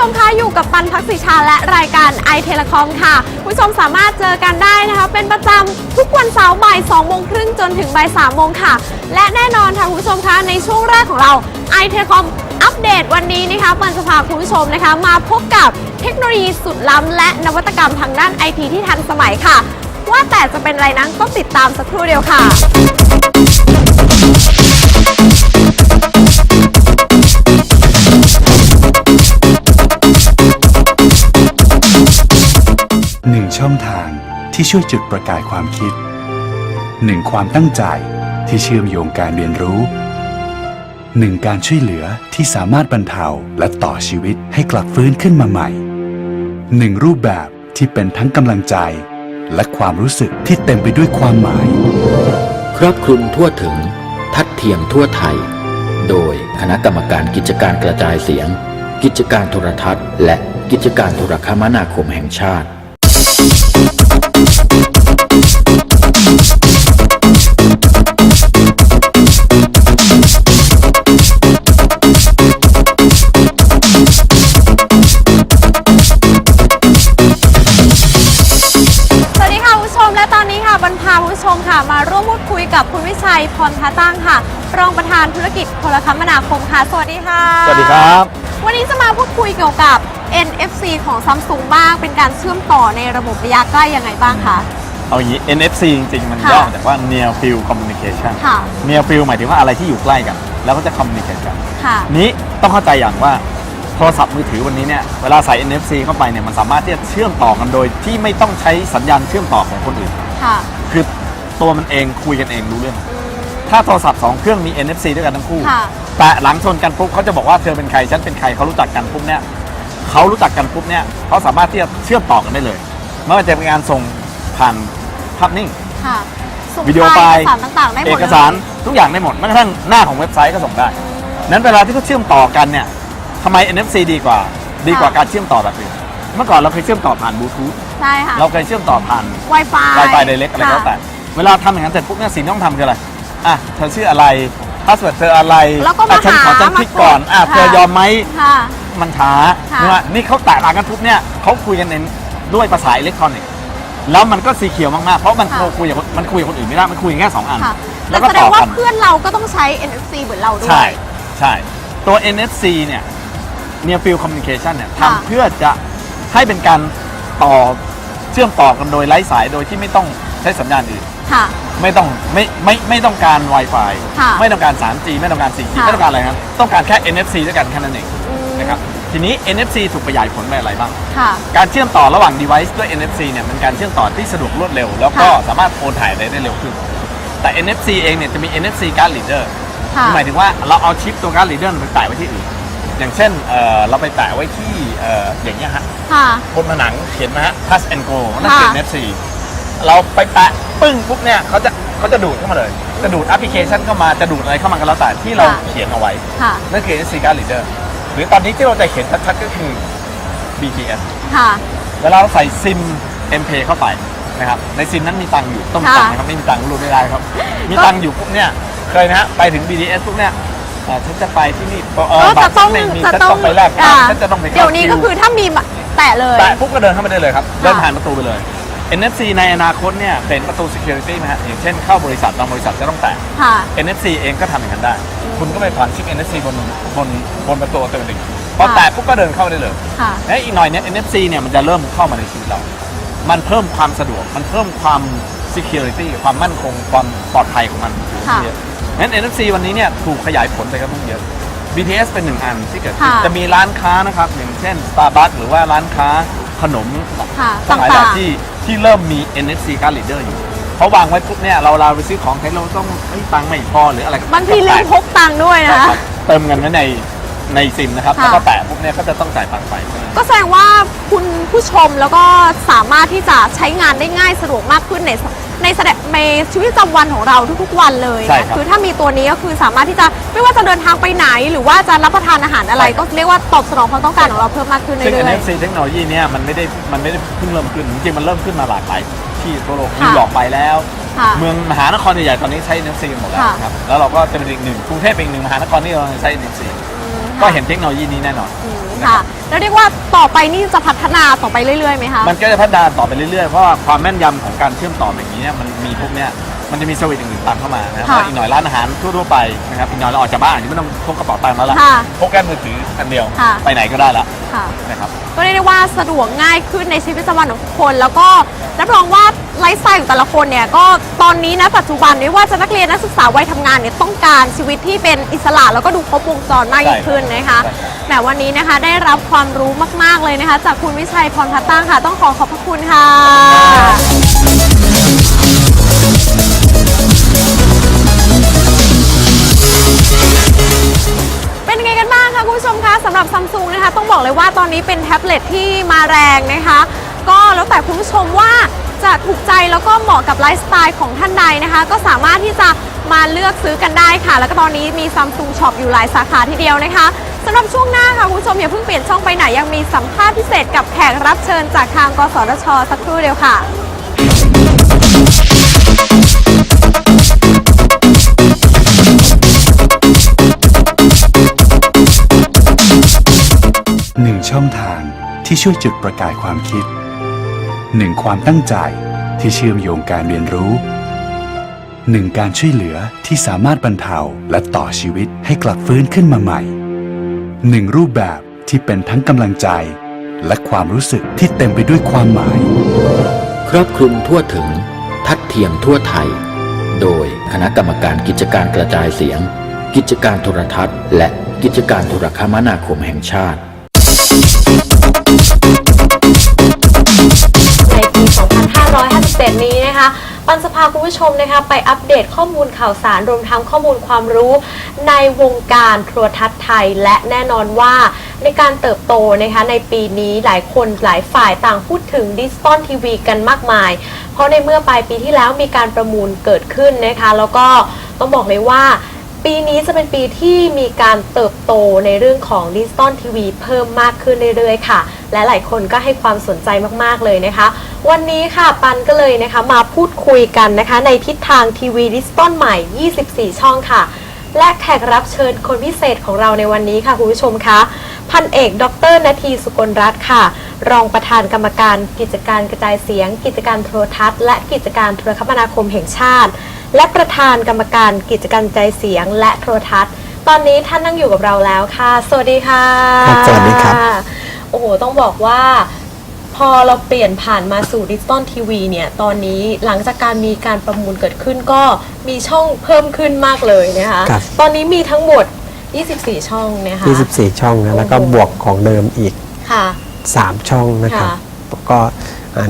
ชมคะอยู่กับปันพักศิชาและรายการไอเทเลคอมค่ะคุณผู้ชมสามารถเจอกันได้นะคะ เป็นประจำทุกวันเสาร์บ่าย2โมงครึ่งจนถึงบ่าย3โมงค่ะ และแน่นอนค่ะคุณผู้ชมคะในช่วงแรกของเราไอเทเลคอมอัปเดตวันนี้นะคะปันจะพาคุณผู้ชมนะคะ มาพบกับเทคโนโลยีสุดล้ำและนวัตกรรมทางด้านไอทีที่ทันสมัยค่ะ ว่าแต่จะเป็นอะไรนั้นต้องติดตามสักครู่เดียวค่ะ ช่องทางที่ช่วยจุดประกายความคิดหนึ่งความตั้งใจที่เชื่อมโยงการเรียนรู้หนึ่งการช่วยเหลือที่สามารถบรรเทาและต่อชีวิตให้กลับฟื้นขึ้นมาใหม่หนึ่งรูปแบบที่เป็นทั้งกำลังใจ และความรู้สึกที่เต็มไปด้วยความหมาย ครอบคลุมทั่วถึง ทัดเทียมทั่วไทย โดยคณะกรรมการกิจการกระจายเสียง กิจการโทรทัศน์ และกิจการโทรคมนาคมแห่งชาติ คุยกับคุณวิชัยพรทาตั้งค่ะ รองประธานธุรกิจโทรคมนาคมค่ะ สวัสดีค่ะ สวัสดีครับ วันนี้จะมาพูดคุยเกี่ยวกับ NFC ของ Samsung บ้าง เป็นการเชื่อมต่อในระบบระยะใกล้ยังไงบ้างคะ เอาอย่างนี้ NFC จริงๆ มันค่ะย่อมาจากว่า Near Field Communication ค่ะ Near Field หมายถึงว่าอะไรที่อยู่ใกล้กัน แล้วก็จะ communicate กัน ค่ะ นี้ต้องเข้าใจอย่างว่าโทรศัพท์มือถือวันนี้เนี่ยเวลาใส่ NFC เข้าไปเนี่ยมันสามารถที่จะเชื่อมต่อกันโดยที่ไม่ต้องใช้สัญญาณเชื่อมต่อของคนอื่น ค่ะคือ ตัวมันเองคุยกันเองรู้เรื่อง ถ้าโทรศัพท์สองเครื่องมี NFC ด้วยกันทั้งคู่ ค่ะ แต่หลังชนกันปุ๊บเขาจะบอกว่าเธอเป็นใครฉันเป็นใครเขารู้จักกันปุ๊บเนี่ยเขารู้จักกันปุ๊บเนี่ยเขาสามารถที่จะเชื่อมต่อกันได้เลยไม่ว่าจะเป็นการส่งผ่านภาพนิ่ง ค่ะส่งวิดีโอไฟล์ เอกสารต่างๆได้หมดเอเลย กสารทุกอย่างได้หมดแม้กระทั่งหน้าของเว็บไซต์ก็ส่งได้ นั้นเวลาที่เขาเชื่อมต่อกันเนี่ยทำไม NFC ดีกว่า ดีกว่าการเชื่อมต่อแบบอื่นเมื่อก่อนเราเคยเชื่อมต่อผ่านบลูทูธใช่ค่ะ เราเคยเชื่อมต่อผ่าน Wi-Fi Wi-Fi Direct อะไรก็แล้วแต่ เวลาทำอย่างนั้นเสร็จปุ๊บเนี่ยสิ่งที่ต้องทำคืออะไรอะเธอชื่ออะไรพาสเวิร์ดเธออะไรแล้วก็มาอะฉันขอหาฉันคลิกก่อนมากดอะค่ะเธอยอมไหม ค่ะ มันช้าค่ะใช่ไหมนี่เขาแตะหลังกันปุ๊บเนี่ยเขาคุยกันเองด้วยภาษาอิเล็กทรอนิกส์แล้วมันก็สีเขียวมากๆ เพราะมันค่ะคุยกับคนมันคุยกับคนอื่นไม่ได้ มันคุยกันแค่สองอัน ค่ะแล้แต่วก็แสดต่งอว่ากัน เพื่อนเราก็ต้องใช้ NFC เหมือนเราด้วย ใช่ใช่ตัว NFC เนี่ย Near Field Communication เนี่ยค่ะ ทำเพื่อจะให้เป็นการต่อเชื่อมต่อกันโดยไร้สายโดยที่ไม่ต้อง ใช้สัญญาณอื่นค่ะ ไม่ต้องไม่ไม่ไม่ต้องการ Wi-Fi ค่ะไม่ต้องการ 3G ไม่ต้องการ 4G ค่ะ ไม่ต้องการอะไรครับต้องการแค่ NFC ด้วยกันแค่นั้นเองอืมนะครับทีนี้ NFC ถูกขยายผลไปอะไรบ้าง ค่ะ การเชื่อมต่อระหว่าง device ด้วย NFC เนี่ยมันการเชื่อมต่อที่สะดวกรวดเร็ว แล้วก็ค่ะสามารถโอนถ่ายได้ได้เร็วขึ้น แต่ NFC เองเนี่ยจะมี NFC card reader ค่ะหมายถึงว่าเราเอาชิปตัวการ์ด reader ไปแปะไว้ที่อื่น อย่างเช่นเอ่อเราไปแปะไว้ที่เอ่ออย่างเงี้ยฮะค่ะ บนผนังเขียนนะฮะ touch and go นั่นคือ ค่ะ NFC เราไปแปะปึ้งปุ๊บเนี่ยเขาจะเขาจะดูดเข้ามาเลย จะดูดแอปพลิเคชันเข้ามาจะดูดอะไรเข้ามาก็แล้วแต่ที่เราค่ะ เขียนเอาไว้ ค่ะ นั่นคือ NFC card reader หรือตอนนี้ที่เราจะเห็นชัดๆก็คือ BTS ค่ะ เวลาเราใส่ซิม MPay เข้าไปนะครับ ในซิมนั้นมีตังค์อยู่ต้องมีตังค์นะครับไม่มีตังค์รูดไม่ได้ครับ มีตังค์อยู่ปุ๊บเนี่ยเคยนะฮะไปถึง BTS ปุ๊บเนี่ยเอ่อฉันจะไปที่นี่เออก็บัจะตรต้องไม่มีจะฉันต้อต้องงไปแลกอ่าฉันจะต้องไปข้าเดี๋ยวนี้ก็คิคือถ้ามีแตะเลย แตะปุ๊บก็เดินเข้ามาได้เลยครับเดินผ่านประตูไปเลย NFC ในอนาคตเนี่ยเป็นประตู security นะฮะอย่างเช่นเข้าบริษัทบางบริษัทจะต้องแตะ ค่ะ NFC เองก็ทำอย่างนั้นได้ คุณก็ไปผ่านชิป NFC บนบนบนประตูอัตโนมัติพอแตะปุ๊บก็เดินเข้าได้เลยค่ะ และอีกหน่อยเนี่ย NFC เนี่ยมันจะเริ่มเข้ามาในชีวิตเรา มันเพิ่มความสะดวก มันเพิ่มความ security ความมั่นคงความปลอดภัยของมันค่ะเยอะงั้น NFC วันนี้เนี่ยถูกขยายผลไปกันตั้งเยอะ BTS เป็นหนึ่งอันที่เกิดขึ้นค่ะ จะมีร้านค้านะครับอย่างเช่น Starbucks หรือว่าร้านค้าขนม ค่ะทั้งหลายต่างๆแบบที่ ที่เริ่มมี NFC card reader อยู่เพราะวางไว้ปุ๊บเนี่ยเราเราไปซื้อของใช้เราต้องเฮ้ยตังค์ไม่พอหรืออะไรบางทีลืมพกตังค์ด้วยใช่นะครับเติมเงินไว้ใน ในซิมนะครับ ค่ะ แล้วก็แตะปุ๊บเนี่ยก็จะต้องจ่ายตังค์ไป ก็แสดงว่าคุณผู้ชมแล้วก็สามารถที่จะใช้งานได้ง่ายสะดวกมากขึ้นในในแสดงในชีวิตประจำวันของเราทุกๆวันเลยใช่นะครับคือถ้ามีตัวนี้ก็คือสามารถที่จะไม่ว่าจะเดินทางไปไหน หรือว่าจะรับประทานอาหารอะไรใช่ครับก็เรียกว่าตอบสนองความต้องการของเราเพิ่มมากขึ้นซึ่ง เรื่อย NFC เทคโนโลยีเนี่ยมันไม่ได้มันไม่ได้เพิ่งเริ่มขึ้น จริงๆ มันเริ่มขึ้นมาหลากหลายที่ทั่วโลกค่ะนิวยอร์กไปแล้ว ค่ะเมืองมหานครใหญ่ๆตอนนี้ใช้ NFC กันหมดแล้วค่ะ นะครับ แล้วเราก็จะเป็นอีกหนึ่งกรุงเทพเป็นอีกหนึ่งมหานครที่เราใช้ NFC ๆอืม ก็เห็นเทคโนโลยีนี้แน่นอน อืมค่ะ แล้วเรียกว่าต่อไปนี่จะพัฒนาต่อไปเรื่อยๆไหมคะ มันก็จะพัฒนาต่อไปเรื่อยๆ เพราะว่าความแม่นยำของการเชื่อมต่อแบบนี้เนี่ยมันมีพวกเนี้ยมันจะมีสวิตช์อื่นๆตามเข้ามานะครับค่ะแล้วอีกหน่อยร้านอาหารทั่วๆไปนะครับอีกหน่อยเราออกจากบ้านอาจจะไม่ต้องพกกระเป๋าตังค์แล้วล่ะค่ะพกแค่มือถืออันเดียวค่ะ ไปไหนก็ได้ละค่ะ นะครับ ก็เรียกได้ว่าสะดวกง่ายขึ้นในชีวิตประจำวันของทุกคน แล้วก็รับรองว่า ไลฟ์สไตล์ของแต่ละคนเนี่ยก็ตอนนี้นะปัจจุบันไม่ว่าจะนักเรียนนักศึกษาวัยทำงานเนี่ยต้องการชีวิตที่เป็นอิสระแล้วก็ดูครบวงจรมากยิ่งขึ้นนะคะใช่แหมวันนี้นะคะได้รับความรู้มาก ๆเลยนะคะ จากคุณวิชัยพรพัตตั้งค่ะ ต้องขอขอบพระคุณค่ะเป็นยังไงกันบ้างคะคุณผู้ชมคะสำหรับซัมซุงนะคะ ต้องบอกเลยว่าตอนนี้เป็นแท็บเล็ตที่มาแรงนะคะ ก็แล้วแต่คุณผู้ชมว่า จะถูกใจแล้วก็เหมาะกับไลฟ์สไตล์ของท่านใดนะคะ ก็สามารถที่จะมาเลือกซื้อกันได้ค่ะ แล้วก็ตอนนี้มีซัมซุงช็อปอยู่หลายสาขาทีเดียวนะคะสำหรับช่วงหน้าค่ะคุณผู้ชมอย่าเพิ่งเปลี่ยนช่องไปไหนยังมีสัมภาษณ์พิเศษกับแขกรับเชิญจากทางกสทช สักครู่เดียวค่ะหนึ่งช่องทางที่ช่วยจุดประกายความคิด หนึ่งความตั้งใจที่เชื่อมโยงการเรียนรู้หนึ่งการช่วยเหลือที่สามารถบรรเทาและต่อชีวิตให้กลับฟื้นขึ้นมาใหม่หนึ่งรูปแบบที่เป็นทั้งกำลังใจ และความรู้สึกที่เต็มไปด้วยความหมาย ครอบคลุมทั่วถึง ทัดเทียมทั่วไทย โดยคณะกรรมการกิจการกระจายเสียง กิจการโทรทัศน์ และกิจการโทรคมนาคมแห่งชาติ ปันจะพาคุณผู้ชมนะคะไปอัปเดตข้อมูลข่าวสารรวมทั้งข้อมูลความรู้ในวงการโทรทัศน์ไทย และแน่นอนว่าในการเติบโตนะคะในปีนี้หลายคนหลายฝ่ายต่างพูดถึงดิจิตอลทีวีกันมากมาย เพราะในเมื่อปลายปีที่แล้วมีการประมูลเกิดขึ้นนะคะแล้วก็ต้องบอกเลยว่า ปีนี้จะเป็นปีที่มีการเติบโตในเรื่องของดิจิตอลทีวีเพิ่มมากขึ้นเรื่อยๆค่ะ และหลายคนก็ให้ความสนใจมากๆเลยนะคะ วันนี้ค่ะปันก็เลยนะคะมาพูดคุยกันนะคะ ในทิศทางทีวีดิจิตอลใหม่ 24 ช่องค่ะ และแขกรับเชิญคนพิเศษของเราในวันนี้ค่ะคุณผู้ชมคะพันเอก ดรนาทีสุกลรัตน์ค่ะ รองประธานกรรมการกิจการกระจายเสียง กิจการโทรทัศน์ และกิจการโทรคมนาคมแห่งชาติ และประธานกรรมการกิจการกระจายเสียงและโทรทัศน์ ตอนนี้ท่านนั่งอยู่กับเราแล้วค่ะ สวัสดีค่ะครับสวัสดีครับ โอ้โห ต้องบอกว่าพอเราเปลี่ยนผ่านมาสู่ดิจิตอลทีวีเนี่ย ตอนนี้หลังจากการมีการประมูลเกิดขึ้นก็มีช่องเพิ่มขึ้นมากเลยนะคะ ครับ ตอนนี้มีทั้งหมด 24 ช่องนะคะ 24 ช่องนะแล้วก็โอ้โห บวกของเดิมอีก ค่ะ 3 ช่องนะครับค่ะ ก็อ่า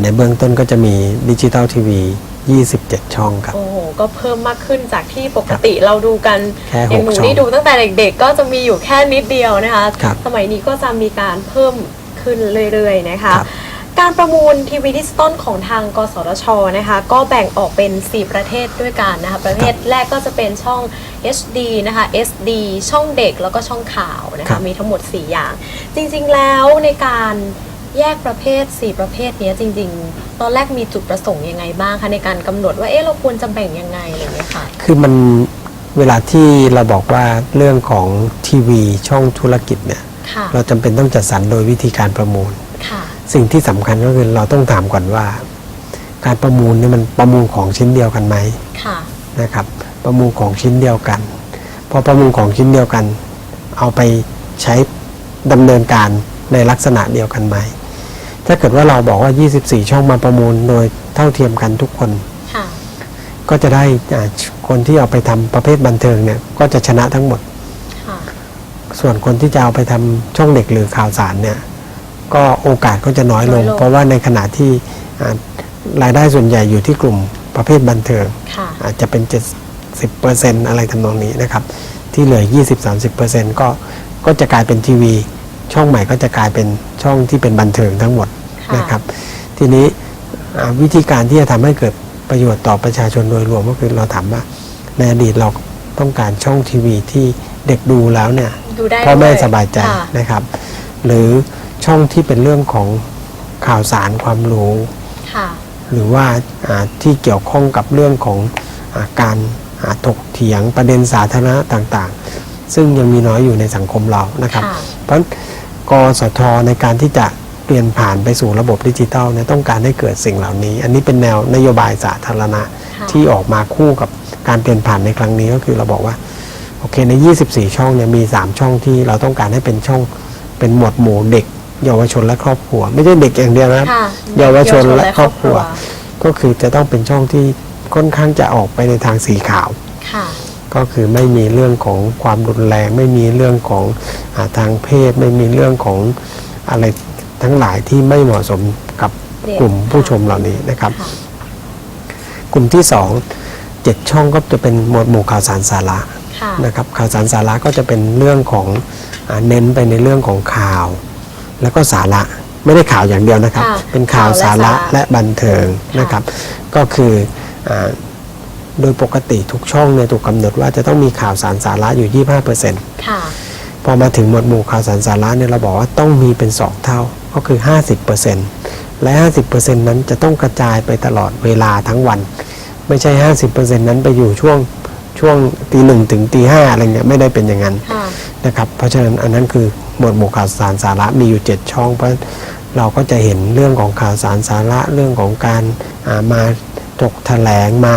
ในเบื้องต้นก็จะมีดิจิตอลทีวี 27 ช่องครับ โอ้โห ก็เพิ่มมากขึ้นจากที่ปกติเราดูกันแค่อย่างหนูหกช่อง นี่ดูตั้งแต่เด็กๆ ก็จะมีอยู่แค่นิดเดียวนะคะ ครับสมัยนี้ก็จะมีการเพิ่มขึ้นเรื่อยๆนะคะ ครับ การประมูลทีวีดิจิตอลของทางกสทชนะคะ ก็แบ่งออกเป็น 4 ประเทศด้วยกันนะคะ ประเภทแรกก็จะเป็นช่อง HD นะคะ SD ช่องเด็กแล้วก็ช่องข่าวนะครัคะ บ มีทั้งหมด 4 อย่าง จริงๆแล้วในการ แยกประเภท 4 ประเภทเนี้ยจริง ๆ ตอนแรกมีจุดประสงค์ยังไงบ้างคะในการกำหนดว่าเอ๊ะเราควรจะแบ่งยังไงอะไรอย่างเงี้ยค่ะ คือมันเวลาที่เราบอกว่าเรื่องของทีวีช่องธุรกิจเนี่ยค่ะเราจำเป็นต้องจัดสรรโดยวิธีการประมูลค่ะสิ่งที่สำคัญก็คือเราต้องถามก่อนว่า การประมูลเนี่ยมันประมูลของชิ้นเดียวกันไหมค่ะนะครับ ประมูลของชิ้นเดียวกันพอประมูลของชิ้นเดียวกัน เอาไปใช้ดำเนินการในลักษณะเดียวกันไหม ถ้าเกิดว่าเราบอกว่า 24 ช่องมาประมูลโดยเท่าเทียมกันทุกคน ค่ะ ก็จะได้อ่าคนที่เอาไปทำประเภทบันเทิงเนี่ยก็จะชนะทั้งหมด ค่ะ ส่วนคนที่จะเอาไปทำช่องเด็กหรือข่าวสารเนี่ยก็โอกาสก็จะน้อยลง น้อยลง เพราะว่าในขณะที่อ่ารายได้ส่วนใหญ่อยู่ที่กลุ่มประเภทบันเทิง ค่ะ อาจจะเป็น 70%อะไรทำนองนี้นะครับ ที่เหลือ 20-30%ก็ก็จะกลายเป็นทีวี ช่องใหม่ก็จะกลายเป็นช่องที่เป็นบันเทิงทั้งหมด ค่ะ นะครับ ทีนี้อ่าวิธีการที่จะทำให้เกิดประโยชน์ต่อประชาชนโดยรวมก็คือเราถามว่าในอดีตเราต้องการช่องทีวีที่เด็กดูแล้วเนี่ยดูได้พ่อแม่ด้วยสบายใจค่ะ นะครับ หรือช่องที่เป็นเรื่องของข่าวสารความรู้ ค่ะ หรือว่าอ่าที่เกี่ยวข้องกับเรื่องของอาการอ่าถกเถียงประเด็นสาธารณะต่างๆ ซึ่งยังมีน้อยอยู่ในสังคมเรานะครับ ค่ะ เพราะกสทในการที่จะเปลี่ยนผ่านไปสู่ระบบดิจิทัลเนี่ยต้องการให้เกิดสิ่งเหล่านี้ อันนี้เป็นแนวนโยบายสาธารณะค่ะที่ออกมาคู่กับการเปลี่ยนผ่านในครั้งนี้ก็คือเราบอกว่าโอเคใน 24 ช่องเนี่ยมี 3 ช่องที่เราต้องการให้เป็นช่องเป็นหมวดหมู่เด็ก เยาวชนและครอบครัว ไม่ใช่เด็กอย่างเดียวนะครับค่ะเยาวชนและครอบครัว ก็คือจะต้องเป็นช่องที่ค่อนข้างจะออกไปในทางสีขาวค่ะก็คือไม่มีเรื่องของความรุนแรง ไม่มีเรื่องของอาทางเพศ ไม่มีเรื่องของอะไร ทั้งหลายที่ไม่เหมาะสมกับเด็กกลุ่มผู้ค่ะชมเหล่านี้นะครับค่ะกลุ่มที่สองเจ็ดช่องก็จะเป็นหมวดหมู่ข่าวสารสาระค่ะนะครับข่าวสารสาระก็จะเป็นเรื่องของอาเน้นไปในเรื่องของข่าว แล้วก็สาระไม่ได้ข่าวอย่างเดียวนะครับ ค่ะเป็นข่าวข่าวและสาระสาระ และบันเทิงค่ะนะครับ ก็คืออาโดยปกติทุกช่องเนี่ยถูกกำหนดว่าจะต้องมีข่าวสารสาระอยู่ 25%ค่ะพอมาถึงหมวดหมู่ข่าวสารสาระเนี่ยเราบอกว่าต้องมีเป็น 2 เท่า ก็คือ 50%และ 50%นั้นจะต้องกระจายไปตลอดเวลาทั้งวัน ไม่ใช่ 50%นั้นไปอยู่ช่วงช่วงตีหนึ่งถึงตีห้าอะไรเงี้ยไม่ได้เป็นอย่างนั้นค่ะนะครับเพราะฉะนั้นอันนั้นคือหมวดหมู่ข่าวสารสาระมีอยู่ 7 ช่อง เพราะเราก็จะเห็นเรื่องของข่าวสารสาระเรื่องของการอ่ามาถกแถลงมา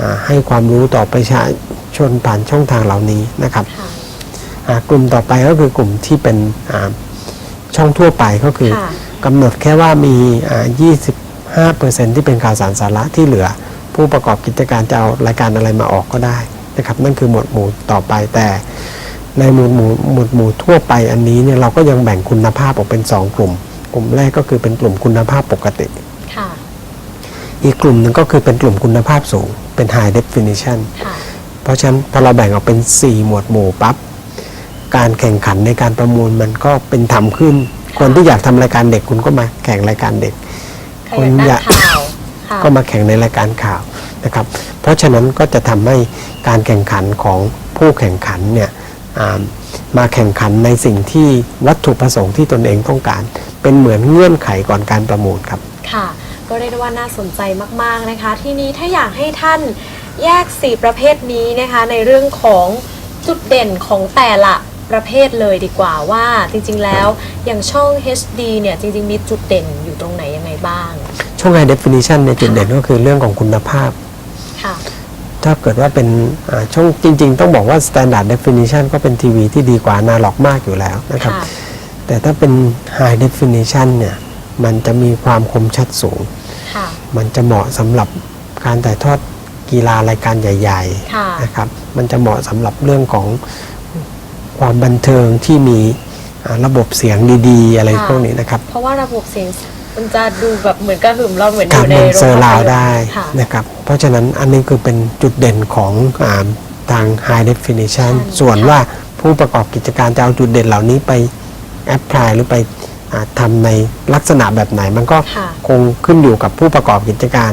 อ่าให้ความรู้ต่อประชาชนผ่านช่องทางเหล่านี้นะครับค่ะอ่ากลุ่มต่อไปก็คือกลุ่มที่เป็นอ่า ช่องทั่วไปก็คือค่ะ กำหนดแค่ว่ามีอ่า25%ที่เป็นข่าวสารสาระที่เหลือ ผู้ประกอบกิจการจะเอารายการอะไรมาออกก็ได้นะครับ นั่นคือหมวดหมู่ต่อไปแต่ในหมวดหมู่หมวดหมู่ทั่วไปอันนี้เนี่ยเราก็ยังแบ่งคุณภาพออกเป็น 2 กลุ่ม กลุ่มแรกก็คือเป็นกลุ่มคุณภาพปกติ ค่ะ อีกกลุ่มหนึ่งก็คือเป็นกลุ่มคุณภาพสูงเป็น high definition ค่ะ เพราะฉะนั้นพอเราแบ่งออกเป็น 4 หมวดหมู่ปั๊บ การแข่งขันในการประมูลมันก็เป็นธรรมขึ้น คนที่อยากทำรายการเด็กคุณก็มาแข่งรายการเด็กใครอยากได้ข่าวค่ะก็มาแข่งในรายการข่าวนะครับ เพราะฉะนั้นก็จะทำให้การแข่งขันของผู้แข่งขันเนี่ยอ่ามาแข่งขันในสิ่งที่วัตถุประสงค์ที่ตนเองต้องการ เป็นเหมือนเงื่อนไขก่อนการประมูลครับ ค่ะ ก็เรียกได้ว่าน่าสนใจมาก ๆนะคะ ทีนี้ถ้าอยากให้ท่านแยก 4 ประเภทนี้นะคะ ในเรื่องของจุดเด่นของแต่ละ ประเภทเลยดีกว่าว่าจริงๆแล้วอย่างช่อง HD เนี่ยจริงๆมีจุดเด่นอยู่ตรงไหนยังไงบ้าง ช่วง high definition ในยจุดเด่นก็คือเรื่องของคุณภาพ ค่ะ ถ้าเกิดว่าเป็นอ่าช่องจริง ๆ ต้องบอกว่า standard definition ก็เป็นทีวีที่ดีกว่านาล็อกมากอยู่แล้วนะครับ ค่ะ แต่ถ้าเป็น high definition เนี่ยมันจะมีความคมชัดสูง ค่ะ มันจะเหมาะสำหรับการถ่ายทอดกีฬารายการใหญ่ ค่ะ ๆ นะครับ มันจะเหมาะสำหรับเรื่องของ ความบันเทิงที่มีอ่าระบบเสียงดีๆ อะไรค่ะพวกนี้นะครับ เพราะว่าระบบเสียงมันจะดูแบบเหมือนกระหึ่มเราเหมือนอการยู่ในเดินโรงเซอร์ราวภพยนตได้ค่ะนะครับเพราะฉะนั้นอันนี้คือเป็นจุดเด่นของอาทาง high definition ใช่ส่วนค่ะว่าผู้ประกอบกิจการจะเอาจุดเด่นเหล่านี้ไปแอพพลายหรือไปอ่าทำในลักษณะแบบไหนมันก็ค่ะคงขึ้นอยู่กับผู้ประกอบกิจการ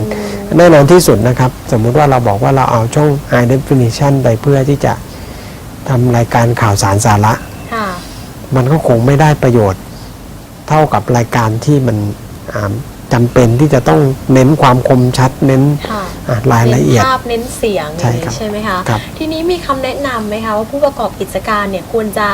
แน่นอนที่สุดนะครับ สมมุติว่าเราบอกว่าเราเอาช่อง high definition ไปเพื่อที่จะ ทำรายการข่าวสารสาระ ค่ะ มันก็คงไม่ได้ประโยชน์ เท่ากับรายการที่มันอ่าจำเป็นที่จะต้องเน้นความคมชัดเน้นค่ะ อะรายละเอียด น้นภาพเน้นเสียงอย่างนี้ใช่ครับใช่ไหมคะ ครับ ทีนี้มีคำแนะนำไหมคะว่าผู้ประกอบกิจการเนี่ยควรจะ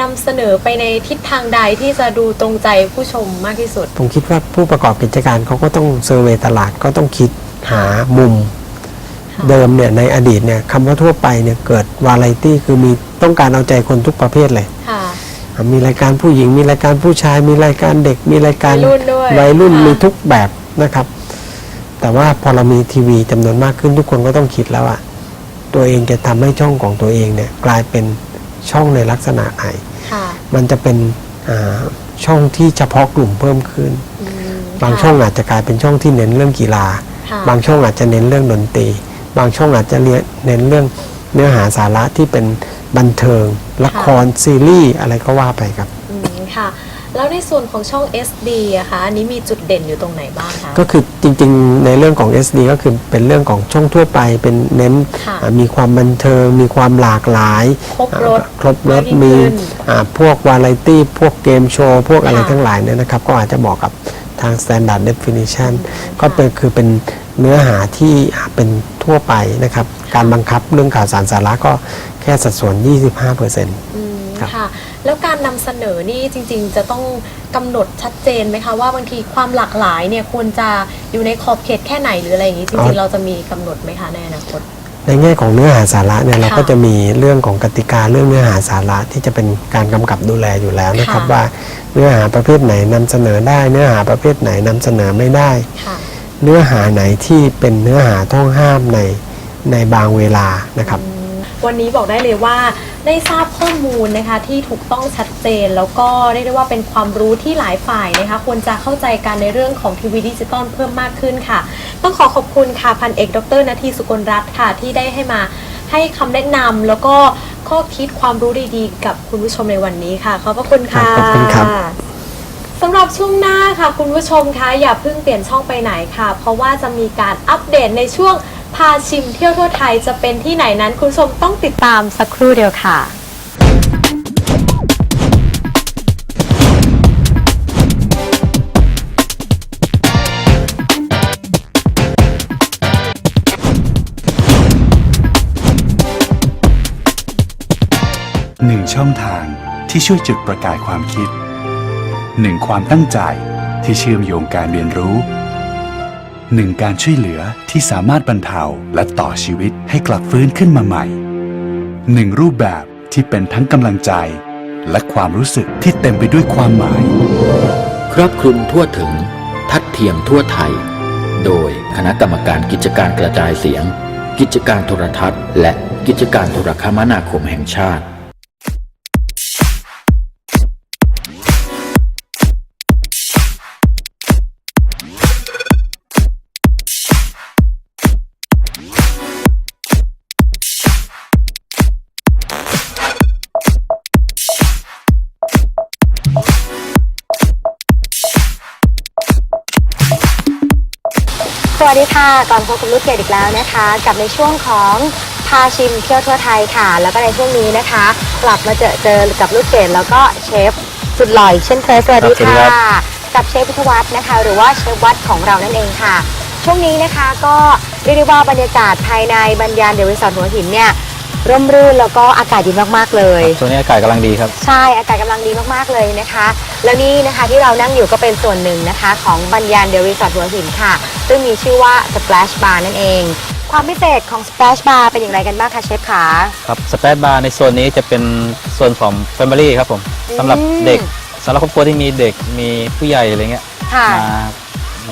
นำเสนอไปในทิศทางใดที่จะดูตรงใจผู้ชมมากที่สุด ผมคิดว่าผู้ประกอบกิจการเขาก็ต้องเซอร์เวยตลาดก็ต้องคิดหามุมค่ะ เดิมเนี่ยในอดีตเนี่ยคำว่าทั่วไปเนี่ยเกิดวาไรตี้คือมีต้องการเอาใจคนทุกประเภทเลย ค่ะ มีรายการผู้หญิง มีรายการผู้ชาย มีรายการเด็ก มีรายการวัยรุ่นด้วยวัยรุ่นค่ะ มีทุกแบบนะครับ แต่ว่าพอเรามีทีวีจำนวนมากขึ้นทุกคนก็ต้องคิดแล้วอะตัวเองจะทำให้ช่องของตัวเองเนี่ยกลายเป็นช่องในลักษณะไหน ค่ะมันจะเป็นอ่าช่องที่เฉพาะกลุ่มเพิ่มขึ้น อืมบางค่ะช่องอาจจะกลายเป็นช่องที่เน้นเรื่องกีฬา ค่ะบางช่องอาจจะเน้นเรื่องดนตรี บางช่องอาจจะเรียนเน้นเรื่องเนื้อหาสาระที่เป็นบันเทิง ละครซีรีส์อะไรก็ว่าไปครับอืมค่ะ แล้วในส่วนของช่อง SD อะคะอันนี้มีจุดเด่นอยู่ตรงไหนบ้างคะ ก็คือจริงๆ ในเรื่องของ SD ก็คือเป็นเรื่องของช่องทั่วไปเป็นเน้นค่ะอ่ามีความบันเทิง มีความหลากหลายครบรสอ่าครบรสมากยิ่งมีขึ้นอ่าพวกวาไรตี้ พวกเกมโชว์ พวกอะไรค่ะ ทั้งหลายเนี่ยนะครับ ก็อาจจะเหมาะกับทาง standard definition ก็เป็นคือเป็นเนื้อหาที่เป็น ทั่วไปนะครับการบังคับเรื่องข่าวสารสาระก็แค่สัดส่วน 25%อืมครับ ค่ะ แล้วการนำเสนอนี่จริงๆ จะต้องกำหนดชัดเจนไหมคะว่าบางทีความหลากหลายเนี่ยควรจะอยู่ในขอบเขตแค่ไหนหรืออะไรอย่างนี้จริงๆ เราจะมีกำหนดไหมคะในอนาคต ในแง่ของเนื้อหาสาระเนี่ยเราค่ะก็จะมีเรื่องของกติกาเรื่องเนื้อหาสาระที่จะเป็นการกำกับดูแลอยู่แล้วนะครับค่ะ ว่าเนื้อหาประเภทไหนนำเสนอได้ เนื้อหาประเภทไหนนำเสนอไม่ได้ ค่ะ เนื้อหาไหนที่เป็นเนื้อหาต้องห้ามในในบางเวลานะครับ วันนี้บอกได้เลยว่าได้ทราบข้อมูลนะคะที่ถูกต้องชัดเจน แล้วก็เรียกได้ว่าเป็นความรู้ที่หลายฝ่ายนะคะควรจะเข้าใจกันในเรื่องของทีวีดิจิตอลเพิ่มมากขึ้นค่ะ ต้องขอขอบคุณค่ะพันเอกดรนาทีสุกลรัตน์ค่ะที่ได้ให้มาให้คำแนะนำแล้วก็ข้อคิดความรู้ดีๆ กับคุณผู้ชมในวันนี้ค่ะ ขอบพระคุณค่ะขอบคุณครับ สำหรับช่วงหน้าค่ะ คุณผู้ชมคะอย่าเพิ่งเปลี่ยนช่องไปไหนค่ะ เพราะว่าจะมีการอัปเดตในช่วงพาชิมเที่ยวทั่วไทยจะเป็นที่ไหนนั้น คุณผู้ชมต้องติดตามสักครู่เดียวค่ะ หนึ่งช่องทางที่ช่วยจุดประกายความคิด หนึ่งความตั้งใจที่เชื่อมโยงการเรียนรู้หนึ่งการช่วยเหลือที่สามารถบรรเทาและต่อชีวิตให้กลับฟื้นขึ้นมาใหม่หนึ่งรูปแบบที่เป็นทั้งกำลังใจ และความรู้สึกที่เต็มไปด้วยความหมาย ครอบคลุมทั่วถึง ทัดเทียมทั่วไทย โดยคณะกรรมการกิจการกระจายเสียง กิจการโทรทัศน์ และกิจการโทรคมนาคมแห่งชาติ วัสดีค่ะ ก่อนพบกับลูกเกดอีกแล้วนะคะ กับในช่วงของพาชิมเที่ยวทั่วไทยค่ะ แล้วก็ในช่วงนี้นะคะ กลับมาเจอเจอกับลูกเกดแล้วก็เชฟสุดหล่ออีกเช่นเคยสวัสดีครับสวัสดีค่ะครับกับเชฟพิทวัฒน์นะคะ หรือว่าเชฟวัดของเรานั่นเองค่ะ ช่วงนี้นะคะก็เรียกได้ว่าบรรยากาศภายในบรรยานเดวิสอร์ทหัวหินเนี่ย ร่มรื่นแล้วก็อากาศดีมากๆเลย ช่วงนี้อากาศกำลังดีครับ ใช่อากาศกำลังดีมากๆเลยนะคะ แล้วนี่นะคะที่เรานั่งอยู่ก็เป็นส่วนหนึ่งนะคะ ของบัญญานเดลิสอร์ทหัวหินค่ะ ซึ่งมีชื่อว่า Splash Bar นั่นเอง ความพิเศษของ Splash Bar เป็นอย่างไรกันบ้างคะเชฟขาครับสเปซบาร์ในโซนนี้จะเป็นโซนของ Family ครับผมสำหรับอืมเด็กสำหรับครอบครัวที่มีเด็กมีผู้ใหญ่อะไรเงี้ยค่ะ มา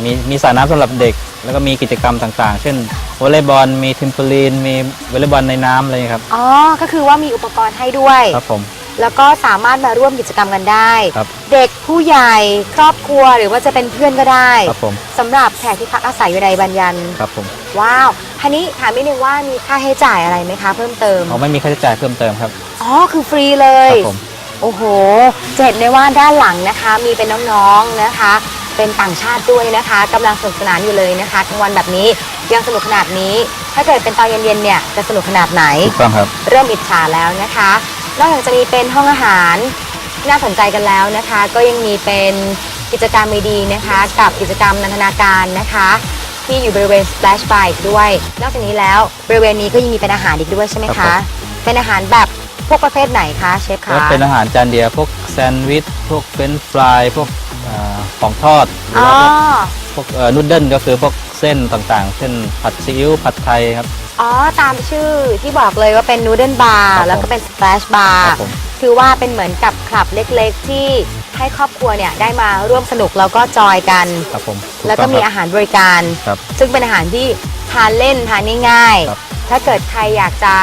มีมีสระน้ำสำหรับเด็ก แล้วก็มีกิจกรรมต่างๆ เช่นวอลเลย์บอลมีทิมเปอรีนมีวอลเลย์บอลในน้ำอะไรเงี้ยครับอ๋อ ก็คือว่ามีอุปกรณ์ให้ด้วย ครับผม แล้วก็สามารถมาร่วมกิจกรรมกันได้ ครับ เด็กผู้ใหญ่ครอบครัวหรือว่าจะเป็นเพื่อนก็ได้ครับผมสำหรับแขกที่พักอาศัยอยู่ในบัญญันครับผมว้าวทีนี้ถามนิดนึงว่ามีค่าใช้จ่ายอะไรไหมคะ เพิ่มเติมเขาไม่มีค่าใช้จ่ายเพิ่มเติมครับอ๋อคือฟรีเลคย รับผม โอ้โหจะเห็นได้ว่าด้านหลังนะคะมีเป็นน้องๆนะคะ เป็นต่างชาติด้วยนะคะกำลังสนุกสนานอยู่เลยนะคะกลางวันแบบนี้ยังสนุกขนาดนี้ ถ้าเกิดเป็นตอนเย็นๆเนี่ยจะสนุกขนาดไหน ถูกต้องครับ เริ่มอิจฉาแล้วนะคะ นอกจากจะมีเป็นห้องอาหารที่น่าสนใจกันแล้วนะคะ ก็ยังมีเป็นกิจกรรมดีๆนะคะ กับกิจกรรมนันทนาการนะคะ ที่อยู่บริเวณ Splash Bar อีกด้วย นอกจากนี้แล้วบริเวณนี้ก็ยังมีเป็นอาหารอีกด้วยใช่ไหมครัคะบผมเป็นอาหารแบบพวกประเภทไหนคะเชฟก็คะเป็นอาหารจานเดียวพวกแซนด์วิช พวกเฟรนช์ฟราย พวกอ่า ของทอดหรืออ๋อ ว่าพวกพวกเอ่อนูดเดิลก็คือพวกเส้นต่างๆเช่นผัดซีอิ๊วผัดไทยครับ อ๋อ ตามชื่อที่บอกเลยว่าเป็นนูเดิลบาครัร์บผมแล้วก็เป็นส p ล a ชบาคร์รับผมคือว่าเป็นเหมือนกับคลับเล็กๆ ที่ให้ครอบครัวเนี่ยได้มาร่วมสนุกแล้วก็จอยกัน ครับผมถูแล้วก็ต้องมีครับอาหารบริการ ครับ ซึ่งเป็นอาหารที่ทานเล่นทานง่ายครับ ๆ ถ้าเกิดใครอยากจะ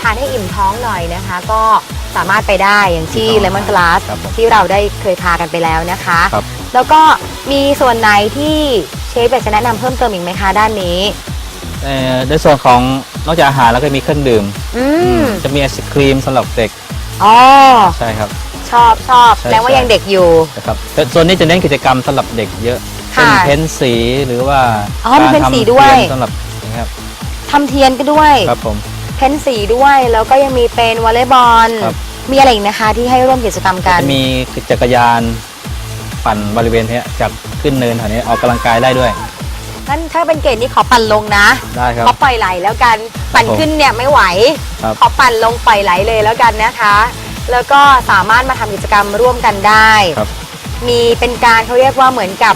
ทานให้อิ่มท้องหน่อยนะคะ ก็ สามารถไปได้อย่างที่เลมอนกลาสครับผมที่เราได้เคยพากันไปแล้วนะคะ ครับ แล้วก็มีส่วนไหนที่เชฟอยากจะแนะนำเพิ่มเติมอีกไหมคะด้านนี้ เอ่อในส่วนของนอกจากอาหารแล้วก็มีเครื่องดื่มอืมจะมีไอศครีมสำหรับเด็กอ๋อใช่ครับ ชอบชอบใช่แสดงว่าใช่ ยังเด็กอยู่ นะครับแต่ส่วนนี้จะเน้นกิจกรรมสำหรับเด็กเยอะค่ะเช่นเพ้นสีหรือว่าอ๋อมีการเพ้นสีทำด้วยเทีนสำหรับนะครับทำเทียนก็ด้วย ครับผม เพ้นสีด้วย แล้วก็ยังมีเป็นวอลเลย์บอล ครับ มีอะไรอีกนะคะที่ให้ร่วมกิจกรรมกัน จะมีจักรยาน ปั่นบริเวณเนี้ยจากขึ้นเนินแถวนี้ออกกำลังกายได้ด้วยงั้นถ้าเป็นเกรดนี้ขอปั่นลงนะ ได้ครับ ขอปล่อยไหลแล้วกัน ปั่นผมขึ้นเนี่ยไม่ไหว ครับ ขอปั่นลงปล่อยไหลเลยแล้วกันนะคะ แล้วก็สามารถมาทำกิจกรรมร่วมกันได้ ครับมีเป็นการเขาเรียกว่าเหมือนกับ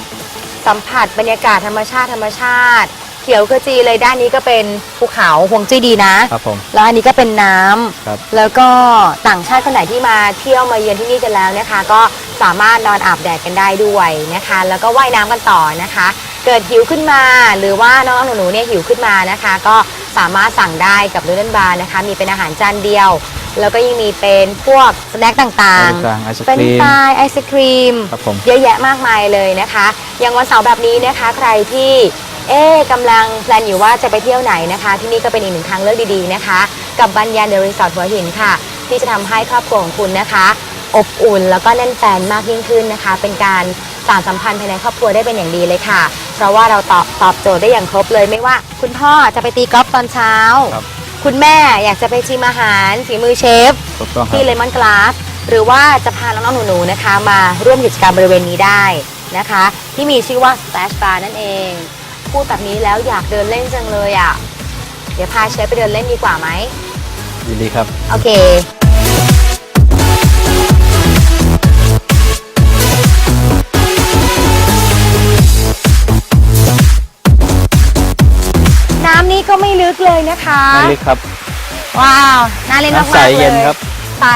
สัมผัสบรรยากาศธรรมชาติธรรมชาติเขียวขจีเลยด้านนี้ก็เป็นภูเขาหวงจุ้ยดีนะ ครับผม แล้วอันนี้ก็เป็นน้ำครับ แล้วก็ต่างชาติคนไหนที่มาเที่ยวมาเยือนที่นี่กันแล้วนะคะ ก็สามารถนอนอาบแดดกันได้ด้วยนะคะ แล้วก็ว่ายน้ำกันต่อนะคะ เกิดหิวขึ้นมาหรือว่าน้องๆหนูๆเนี่ยหิวขึ้นมานะคะ ก็สามารถสั่งได้กับนูเดนบาร์นะคะ มีเป็นอาหารจานเดียว แล้วก็ยังมีเป็นพวกสแน็คต่างต่างๆไอศๆเป็นครีม ปลายไอศครีม ครับผม เยอะแยะมากมายเลยนะคะ อย่างวันเสาร์แบบนี้นะคะ ใครที่ เอ๊ะกำลังแพลนอยู่ว่าจะไปเที่ยวไหนนะคะ ที่นี่ก็เป็นอีกหนึ่งทางเลือกดีๆนะคะ กับบันยันเดอะรีสอร์ทหัวหินค่ะ ที่จะทำให้ครอบครัวของคุณนะคะ อบอุ่นแล้วก็แน่นแฟนมากยิ่งขึ้นนะคะ เป็นการสานสัมพันธ์ภายในครอบครัวได้เป็นอย่างดีเลยค่ะ เพราะว่าเราตอบตอบโจทย์ได้อย่างครบเลยไม่ว่า คุณพ่อจะไปตีกอล์ฟตอนเช้า ครับคุณแม่อยากจะไปชิมอาหารฝีมือเชฟ ถูกต้องครัที่บเลมอนกลาสหรือว่าจะพาน้องๆหนูๆนะคะ มาร่วมกิจกรรมบริเวณนี้ได้นะคะ ที่มีชื่อว่า Splash Bar นั่นเอง พูดแบบนี้แล้วอยากเดินเล่นจังเลยอะ่ะ เดี๋ยวพาเชฟไปเดินเล่นดีกว่าไหมยินดีครับ โอเค น้ำนี้ก็ไม่ลึกเลยนะคะไม่ลึกครับ ว้าว น่าเล่นมากๆน้ำใสเลยเย็นครับ ใส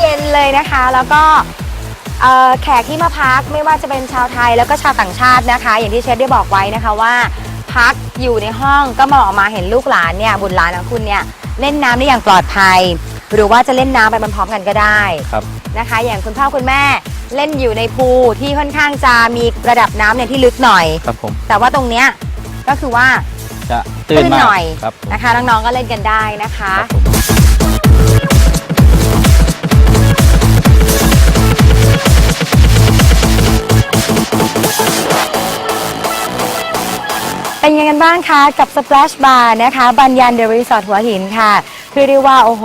เย็นเลยนะคะ แล้วก็ เอ่อแขกที่มาพักไม่ว่าจะเป็นชาวไทยแล้วก็ชาวต่างชาตินะคะ อย่างที่เชฟได้บอกไว้นะคะว่า พักอยู่ในห้องก็มองออกมาเห็นลูกหลานเนี่ยบุตรหลานของคุณเนี่ยเล่นน้ำได้อย่างปลอดภัย หรือว่าจะเล่นน้ำไปพร้อมๆกันก็ได้ครับ นะคะ อย่างคุณพ่อคุณแม่เล่นอยู่ในพูลที่ค่อนข้างจะมีระดับน้ำเนี่ยที่ลึกหน่อย ครับผมแต่ว่าตรงเนี้ยก็คือว่า จะตื่นตื้นมากหน่อยครับผม นะคะน้องๆก็เล่นกันได้นะคะ ครับผม เป็นยังไงกันบ้างคะกับ Splash Bar นะคะบันยันเดอะรีสอร์ทหัวหินค่ะคือเรียกว่าโอ้โห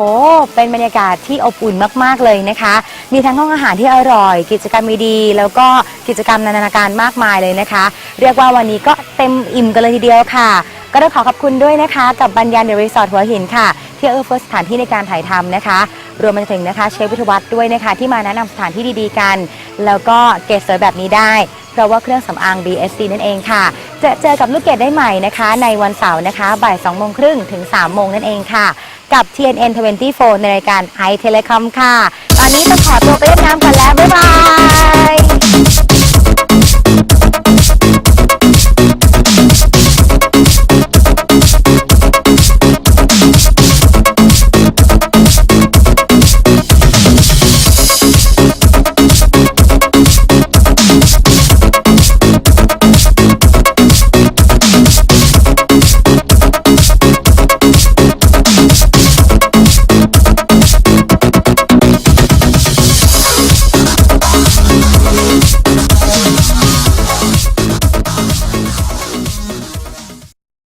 เป็นบรรยากาศที่อบอุ่นมาก ๆ เลยนะคะ มีทั้งห้องอาหารที่อร่อย กิจกรรมมีดีแล้วก็กิจกรรมนานาการมากมายเลยนะคะ เรียกว่าวันนี้ก็เต็มอิ่มกันเลยทีเดียวค่ะ ก็ต้องขอขอบคุณด้วยนะคะ กับบันยันเดอะรีสอร์ทหัวหินค่ะ ที่เอื้อเฟื้อสถานที่ในการถ่ายทำนะคะ รวมไปถึงนะคะเชฟวิทวัฒน์ด้วยนะคะ ที่มาแนะนำสถานที่ดีๆกัน แล้วก็เกสสวยแบบนี้ได้ เพราะว่าเครื่องสำอาง BSC นั่นเองค่ะ จะเจอกับลูกเกดได้ใหม่นะคะ ในวันเสาร์นะคะบ่าย2โมงครึ่งถึง 3 โมงนั่นเองค่ะ กับ TNN 24ในรายการ i Telecom ค่ะ ตอนนี้ต้องขอตัวไปเล่นน้ำกันแล้ว บ๊ายบาย